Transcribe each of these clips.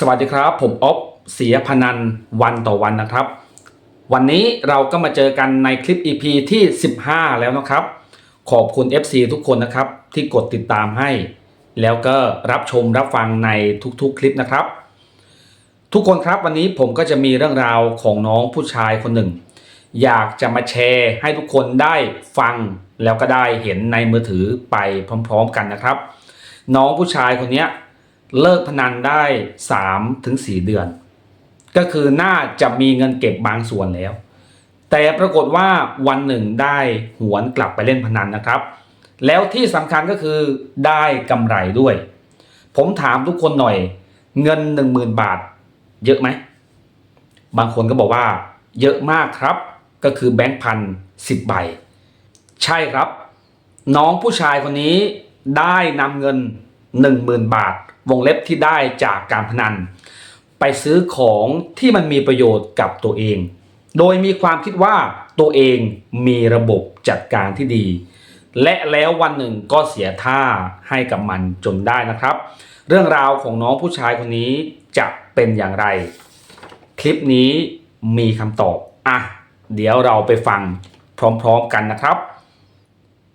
สวัสดีครับ ผมอ๊อฟเสียพนันวันต่อวันนะครับ วันนี้เราก็มาเจอกันในคลิป EP ที่ 15 แล้วนะครับ ขอบคุณ FC ทุกคนนะครับ ที่กดติดตามให้ แล้วก็รับชมรับฟังในทุกๆคลิปนะครับ ทุกคนครับวันนี้ผมก็จะมีเรื่องราวของน้องผู้ชายคนหนึ่ง อยากจะมาแชร์ให้ทุกคนได้ฟังแล้วก็ได้เห็นในมือถือไปพร้อม ๆ กันนะครับ น้องผู้ชายคนนี้ย เลิกพนันได้3ถึง4เดือน ก็คือน่าจะมีเงินเก็บบางส่วนแล้ว แต่ปรากฏว่าวันหนึ่งได้หวนกลับไปเล่นพนันนะครับ แล้วที่สำคัญก็คือได้กำไรด้วย ผมถามทุกคนหน่อยเงิน 10,000 บาท เยอะไหม บางคนก็บอกว่า เยอะมากครับ ก็คือแบงค์พันสิบใบ ใช่ครับ น้องผู้ชายคนนี้ได้นำเงิน 10,000 บาท วงเล็บที่ได้จากการพนัน ไปซื้อของที่มันมีประโยชน์กับตัวเอง โดยมีความคิดว่าตัวเองมีระบบจัดการที่ดี และแล้ววันหนึ่งก็เสียท่าให้กับมันจนได้นะครับ เรื่องราวของน้องผู้ชายคนนี้จะเป็นอย่างไร คลิปนี้มีคำตอบอะเดี๋ยวเราไปฟังพร้อมๆกันนะครับ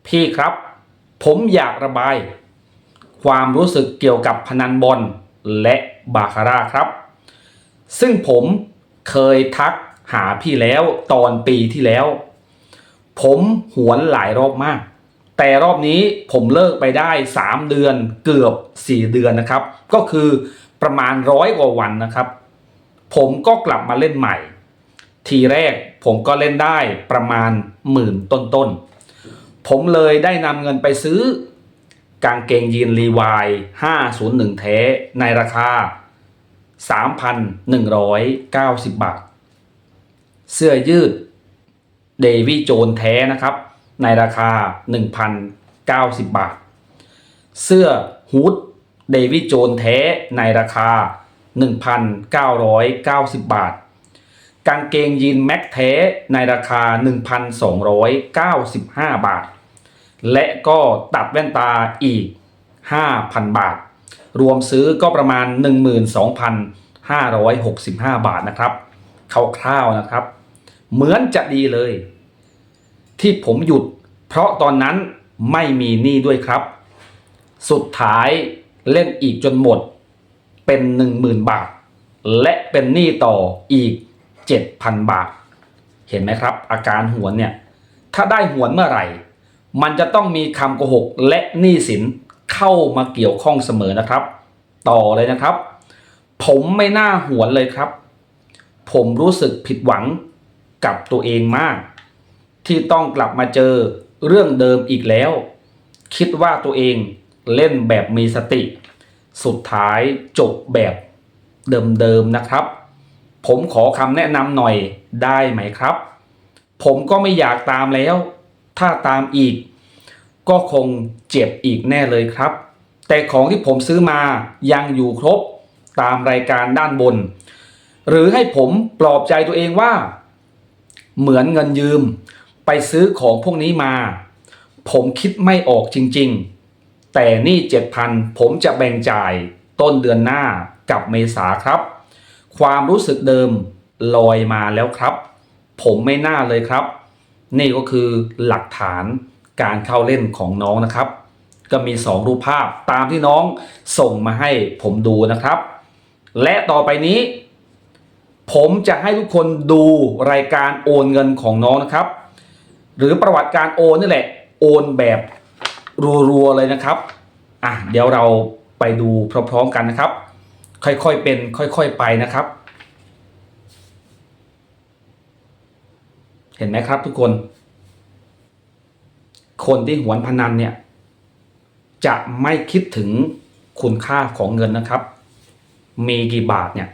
พี่ครับ ผมอยากระบาย ความรู้สึกเกี่ยวกับพนันบอลและบาคาร่าครับ ซึ่งผมเคยทักหาพี่แล้วตอนปีที่แล้ว ผมหวนหลายรอบมาก แต่รอบนี้ผมเลิกไปได้ 3 เดือนเกือบ 4 เดือนนะครับ ก็คือประมาณร้อยกว่าวันนะครับ ผมก็กลับมาเล่นใหม่ ทีแรกผมก็เล่นได้ประมาณหมื่นต้นๆผมเลยได้นำเงินไปซื้อ กางเกงยีนรีวาย501แท้ในราคา 3,190 บาท เสื้อยืดเดวี่โจนแท้นะครับ ในราคา 1,090 บาท เสื้อฮูดเดวี่โจนแท้ในราคา 1,990 บาท กางเกงยีนแม็กแท้ในราคา 1,295 บาท และก็ตัดแว่นตาอีก 5,000 บาท รวมซื้อก็ประมาณ 12,565 บาทนะครับคร่าวๆนะครับ เหมือนจะดีเลย ที่ผมหยุด เพราะตอนนั้นไม่มีหนี้ด้วยครับ สุดท้ายเล่นอีกจนหมด เป็น 10,000 บาท และเป็นหนี้ต่ออีก 7,000 บาท เห็นไหมครับ อาการหวนเนี่ย ถ้าได้หวนเมื่อไหร่ มันจะต้องมีคำโกหกและหนี้สินเข้ามาเกี่ยวข้องเสมอนะครับ ต่อเลยนะครับ ผมไม่น่าหวนเลยครับ ผมรู้สึกผิดหวังกับตัวเองมาก ที่ต้องกลับมาเจอเรื่องเดิมอีกแล้ว คิดว่าตัวเองเล่นแบบมีสติ สุดท้ายจบแบบเดิมๆนะครับ ผมขอคำแนะนำหน่อยได้ไหมครับ ผมก็ไม่อยากตามแล้ว ถ้าตามอีก ก็คงเจ็บอีกแน่เลยครับ แต่ของที่ผมซื้อมายังอยู่ครบตามรายการด้านบน หรือให้ผมปลอบใจตัวเองว่า เหมือนเงินยืม ไปซื้อของพวกนี้มา ผมคิดไม่ออกจริงๆ แต่นี่เจ็ดพันผมจะแบ่งจ่ายต้นเดือนหน้ากับเมษาครับ ความรู้สึกเดิมลอยมาแล้วครับ ผมไม่น่าเลยครับ นี่ก็คือหลักฐานการเข้าเล่นของน้องนะครับ ก็มี 2 รูปภาพตามที่น้องส่งมาให้ผมดูนะครับ และต่อไปนี้ ผมจะให้ทุกคนดูรายการโอนเงินของน้องนะครับ หรือประวัติการโอนนี่แหละ โอนแบบรัวๆเลยนะครับอะเดี๋ยวเราไปดูพร้อมๆกันนะครับ ค่อยๆเป็น ค่อยๆไปนะครับ เห็นไหมครับทุกคน คนที่หวนพนันเนี่ย จะไม่คิดถึงคุณค่าของเงินนะครับ มีกี่บาทเนี่ย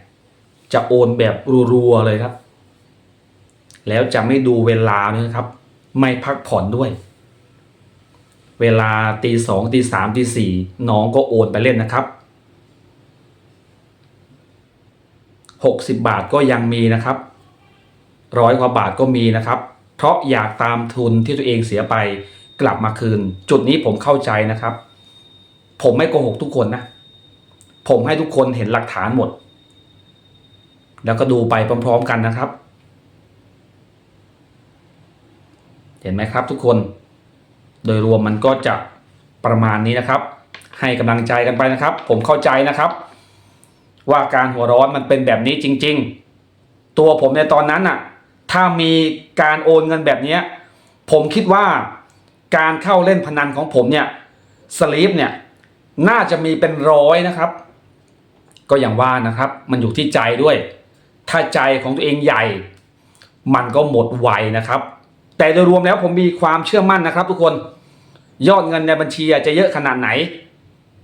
จะโอนแบบรัวๆเลยครับ แล้วจะไม่ดูเวลาด้วยนะครับ ไม่พักผ่อนด้วย เวลาตีสองตีสามตีสี่น้องก็โอนไปเล่นนะครับหกสิบบาทก็ยังมีนะครับ ร้อยกว่าบาทก็มีนะครับเพราะอยากตามทุนที่ตัวเองเสียไปกลับมาคืน จุดนี้ผมเข้าใจนะครับ ผมไม่โกหกทุกคนนะ ผมให้ทุกคนเห็นหลักฐานหมด แล้วก็ดูไปพร้อมๆกันนะครับ เห็นไหมครับทุกคน โดยรวมมันก็จะประมาณนี้นะครับ ให้กำลังใจกันไปนะครับ ผมเข้าใจนะครับ ว่าการหัวร้อนมันเป็นแบบนี้จริง ๆ ตัวผมในตอนนั้นน่ะ ถ้ามีการโอนเงินแบบนี้ผมคิดว่าการเข้าเล่นพนันของผมเนี่ยสลีปเนี่ยน่าจะมีเป็นร้อยนะครับ ก็อย่างว่านะครับ มันอยู่ที่ใจด้วย ถ้าใจของตัวเองใหญ่ มันก็หมดไวนะครับ แต่โดยรวมแล้วผมมีความเชื่อมั่นนะครับ ทุกคนยอดเงินในบัญชีจะเยอะขนาดไหน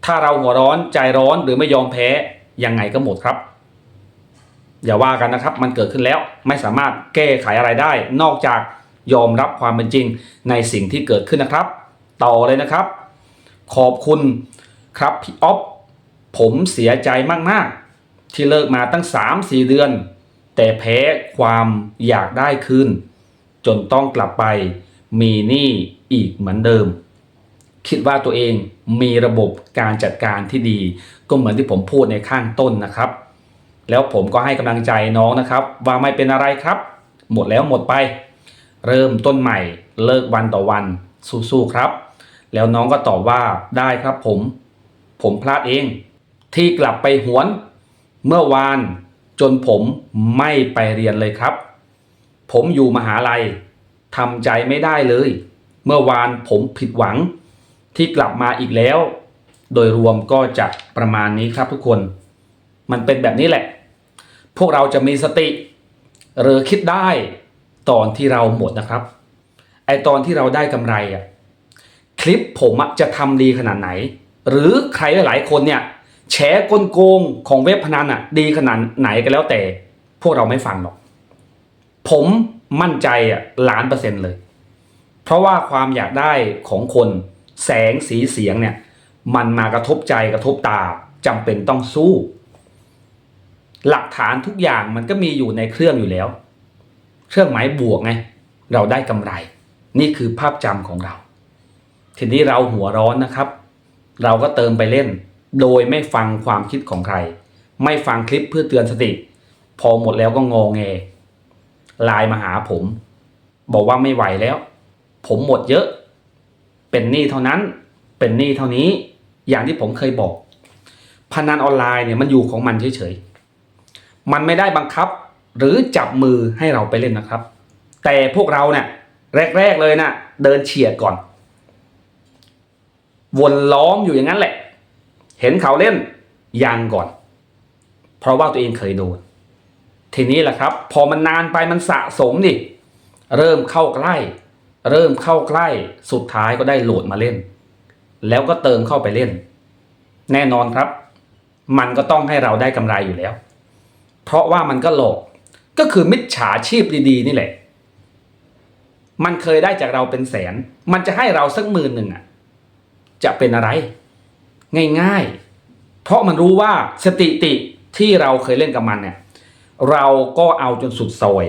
ถ้าเราหัวร้อนใจร้อนหรือไม่ยอมแพ้ยังไงก็หมดครับ อย่าว่ากันนะครับ มันเกิดขึ้นแล้วไม่สามารถแก้ไขอะไรได้ นอกจากยอมรับความเป็นจริงในสิ่งที่เกิดขึ้นนะครับ ต่อเลยนะครับ ขอบคุณครับพี่อ๊อฟผมเสียใจมากๆ ที่เลิกมาตั้ง 3-4 เดือน แต่แพ้ความอยากได้คืนจนต้องกลับไปมีหนี้อีกเหมือนเดิม คิดว่าตัวเองมีระบบการจัดการที่ดี ก็เหมือนที่ผมพูดในข้างต้นนะครับ แล้วผมก็ให้กำลังใจน้องนะครับ ว่าไม่เป็นอะไรครับ หมดแล้วหมดไป เริ่มต้นใหม่เลิกวันต่อวันสู้ๆครับ แล้วน้องก็ตอบว่าได้ครับผม ผมพลาดเอง ที่กลับไปหวน เมื่อวานจนผมไม่ไปเรียนเลยครับ ผมอยู่มหาลัยทำใจไม่ได้เลย เมื่อวานผมผิดหวัง ที่กลับมาอีกแล้ว โดยรวมก็จะประมาณนี้ครับทุกคน มันเป็นแบบนี้แหละ พวกเราจะมีสติ หรือคิดได้ตอนที่เราหมดนะครับ ไอตอนที่เราได้กำไรอะคลิปผมจะทำดีขนาดไหน หรือใครหลายๆคนเนี่ยแฉกลโกงของเว็บพนันอะดีขนาดไหนก็แล้วแต่ พวกเราไม่ฟังหรอก ผมมั่นใจอะล้านเปอร์เซ็นต์เลย เพราะว่าความอยากได้ของคนแสงสีเสียงเนี่ยมันมากระทบใจกระทบตาจำเป็นต้องสู้ หลักฐานทุกอย่างมันก็มีอยู่ในเครื่องอยู่แล้ว เครื่องหมายบวกไง เราได้กำไร นี่คือภาพจำของเรา ทีนี้เราหัวร้อนนะครับ เราก็เติมไปเล่น โดยไม่ฟังความคิดของใคร ไม่ฟังคลิปเพื่อเตือนสติ พอหมดแล้วก็งอแงไลน์มาหาผม บอกว่าไม่ไหวแล้ว ผมหมดเยอะ เป็นหนี้เท่านั้น เป็นหนี้เท่านี้ อย่างที่ผมเคยบอกพนันออนไลน์เนี่ยมันอยู่ของมันเฉยๆ มันไม่ได้บังคับหรือจับมือให้เราไปเล่นนะครับ แต่พวกเราเนี่ยแรก ๆ เลยนะเดินเฉียดก่อน วนล้อมอยู่อย่างนั้นแหละ เห็นเขาเล่นยังก่อน เพราะว่าตัวเองเคยโดนทีนี้แหละครับ พอมันนานไปมันสะสมดิเริ่มเข้าใกล้ เริ่มเข้าใกล้สุดท้ายก็ได้โหลดมาเล่น แล้วก็เติมเข้าไปเล่น แน่นอนครับ มันก็ต้องให้เราได้กำไรอยู่แล้ว เพราะว่ามันก็หลอกก็คือมิจฉาชีพดีๆ นี่แหละ มันเคยได้จากเราเป็นแสน มันจะให้เราสักหมื่นหนึ่งอะ จะเป็นอะไร ง่ายๆ เพราะมันรู้ว่าสติติที่เราเคยเล่นกับมันเนี่ย เราก็เอาจนสุดซอย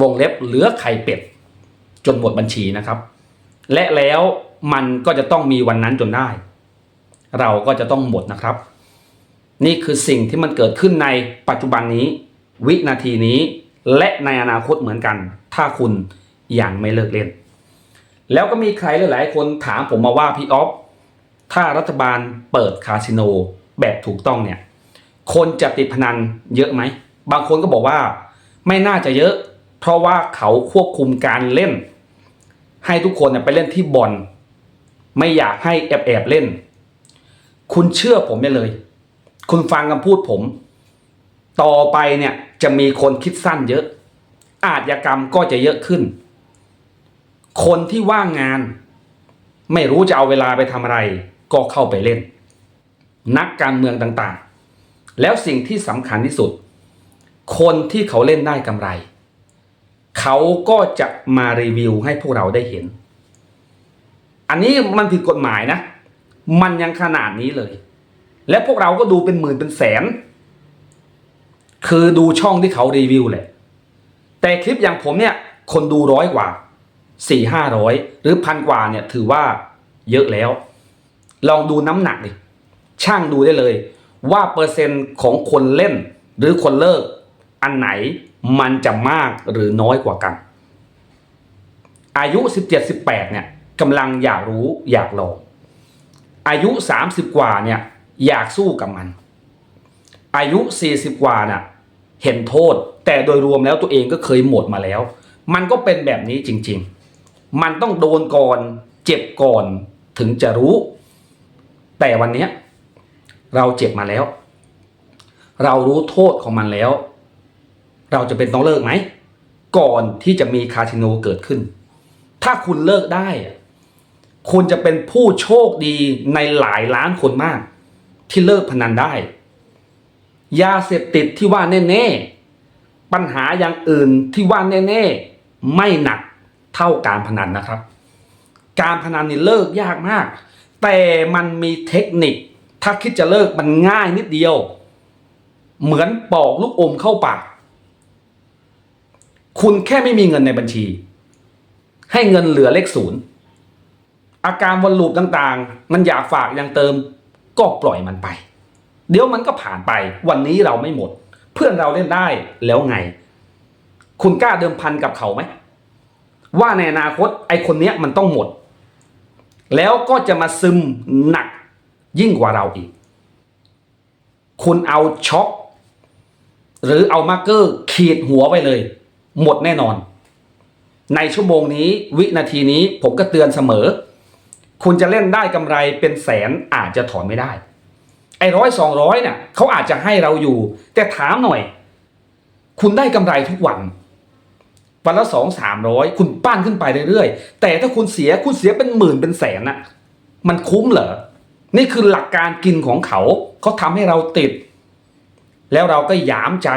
วงเล็บเหลือไข่เป็ด จนหมดบัญชีนะครับ และแล้วมันก็จะต้องมีวันนั้นจนได้ เราก็จะต้องหมดนะครับ นี่คือสิ่งที่มันเกิดขึ้นในปัจจุบันนี้ วินาทีนี้ และในอนาคตเหมือนกัน ถ้าคุณยังไม่เลิกเล่น แล้วก็มีใครหลาย ๆ คนถามผมมาว่าพี่ออฟถ้ารัฐบาลเปิดคาสิโนแบบถูกต้องเนี่ยคนจะติดพนันเยอะไหม บางคนก็บอกว่าไม่น่าจะเยอะ เพราะว่าเขาควบคุมการเล่น ให้ทุกคนเนี่ยไปเล่นที่บอลไม่อยากให้แอบแอบเล่น คุณเชื่อผมได้เลย คุณฟังคำพูดผม ต่อไปเนี่ยจะมีคนคิดสั้นเยอะ อาชญากรรมก็จะเยอะขึ้น คนที่ว่างงาน ไม่รู้จะเอาเวลาไปทำอะไร ก็เข้าไปเล่น นักการเมืองต่างๆ แล้วสิ่งที่สำคัญที่สุด คนที่เขาเล่นได้กำไร เขาก็จะมารีวิวให้พวกเราได้เห็น อันนี้มันผิดกฎหมายนะ มันยังขนาดนี้เลย และพวกเราก็ดูเป็นหมื่นเป็นแสน คือดูช่องที่เขารีวิวแหละ แต่คลิปอย่างผมเนี่ย คนดูร้อยกว่าสี่ห้าร้อยหรือพันกว่าเนี่ยถือว่าเยอะแล้ว ลองดูน้ำหนักดิช่างดูได้เลย ว่าเปอร์เซ็นต์ของคนเล่น หรือคนเลิก อันไหนมันจะมากหรือน้อยกว่ากัน อายุ 17-18เนี่ยกำลังอยากรู้อยากลองอายุ 30 กว่าเนี่ย อยากสู้กับมัน อายุ 40 กว่าน่ะเห็นโทษ แต่โดยรวมแล้วตัวเองก็เคยหมดมาแล้ว มันก็เป็นแบบนี้จริง ๆ มันต้องโดนก่อนเจ็บก่อนถึงจะรู้ แต่วันนี้เราเจ็บมาแล้ว เรารู้โทษของมันแล้ว เราจะเป็นต้องเลิกไหม ก่อนที่จะมีคาสิโนเกิดขึ้น ถ้าคุณเลิกได้คุณจะเป็นผู้โชคดีในหลายล้านคนมาก ที่เลิกพนันได้ ยาเสพติดที่ว่าแน่ๆปัญหาอย่างอื่นที่ว่าแน่ๆไม่หนักเท่าการพนันนะครับ การพนันนี่เลิกยากมาก แต่มันมีเทคนิค ถ้าคิดจะเลิกมันง่ายนิดเดียว เหมือนปอกลูกอมเข้าปากคุณแค่ไม่มีเงินในบัญชี ให้เงินเหลือเลขศูนย์อาการวนลูปต่างๆ มันอยากฝากยังเติม ก็ปล่อยมันไป เดี๋ยวมันก็ผ่านไป วันนี้เราไม่หมด เพื่อนเราเล่นได้แล้วไง คุณกล้าเดิมพันกับเขาไหมว่าในอนาคตไอคนเนี้ยมันต้องหมด แล้วก็จะมาซึมหนักยิ่งกว่าเราอีก คุณเอาช็อกหรือเอามาร์กเกอร์ขีดหัวไว้เลย หมดแน่นอน ในชั่วโมงนี้วินาทีนี้ผมก็เตือนเสมอ คุณจะเล่นได้กำไรเป็นแสนอาจจะถอนไม่ได้ไอ้ร้อยสองร้อยเนี่ยเขาอาจจะให้เราอยู่ แต่ถามหน่อย คุณได้กำไรทุกวัน วันละสองสามร้อยคุณปั้นขึ้นไปเรื่อยๆ แต่ถ้าคุณเสียคุณเสียเป็นหมื่นเป็นแสนนะมันคุ้มเหรอ นี่คือหลักการกินของเขาเขาทำให้เราติด แล้วเราก็หยามใจ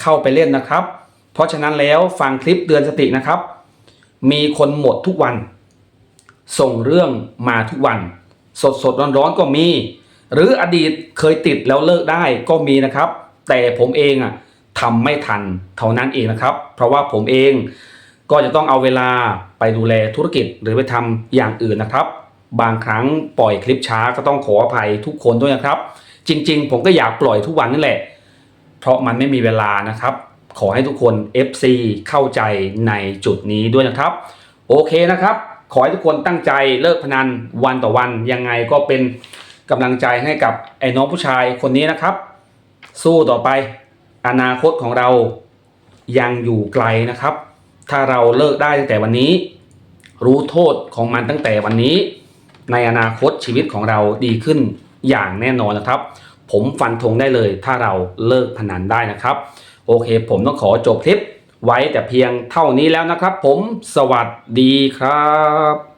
เข้าไปเล่นนะครับ เพราะฉะนั้นแล้วฟังคลิปเตือนสตินะครับ มีคนหมดทุกวัน ส่งเรื่องมาทุกวัน สดสดร้อนร้อนก็มี หรืออดีตเคยติดแล้วเลิกได้ก็มีนะครับ แต่ผมเองอะทำไม่ทันเท่านั้นเองนะครับ เพราะว่าผมเองก็จะต้องเอาเวลาไปดูแลธุรกิจหรือไปทำอย่างอื่นนะครับ บางครั้งปล่อยคลิปช้าก็ต้องขออภัยทุกคนด้วยนะครับ จริง ๆ ผมก็อยากปล่อยทุกวันนั่นแหละ เพราะมันไม่มีเวลานะครับ ขอให้ทุกคน FC เข้าใจในจุดนี้ด้วยนะครับ โอเคนะครับ ขอให้ทุกคนตั้งใจเลิกพนันวันต่อวันยังไงก็เป็นกำลังใจให้กับไอ้น้องผู้ชายคนนี้นะครับ สู้ต่อไป อนาคตของเรายังอยู่ไกลนะครับ ถ้าเราเลิกได้ตั้งแต่วันนี้ รู้โทษของมันตั้งแต่วันนี้ ในอนาคตชีวิตของเราดีขึ้นอย่างแน่นอนนะครับ ผมฟันธงได้เลยถ้าเราเลิกพนันได้นะครับ โอเค ผมต้องขอจบคลิป ไว้แต่เพียงเท่านี้แล้วนะครับ ผมสวัสดีครับ